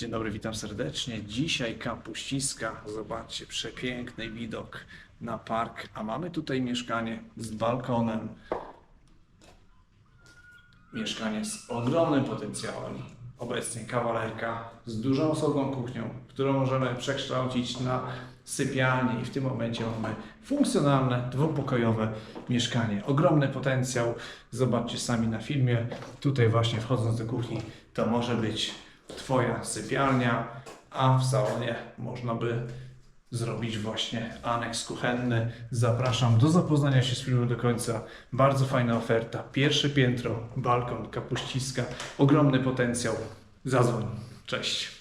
Dzień dobry, witam serdecznie. Dzisiaj kapuściska. Zobaczcie, przepiękny widok na park. A mamy tutaj mieszkanie z balkonem. Mieszkanie z ogromnym potencjałem. Obecnie kawalerka z dużą osobną kuchnią, którą możemy przekształcić na sypialnię i w tym momencie mamy funkcjonalne, dwupokojowe mieszkanie. Ogromny potencjał. Zobaczcie sami na filmie. Tutaj właśnie wchodząc do kuchni, to może być Twoja sypialnia, a w salonie można by zrobić właśnie aneks kuchenny. Zapraszam do zapoznania się z filmem do końca. Bardzo fajna oferta. Pierwsze piętro, balkon, kapuściska, ogromny potencjał. Zadzwoń. Cześć.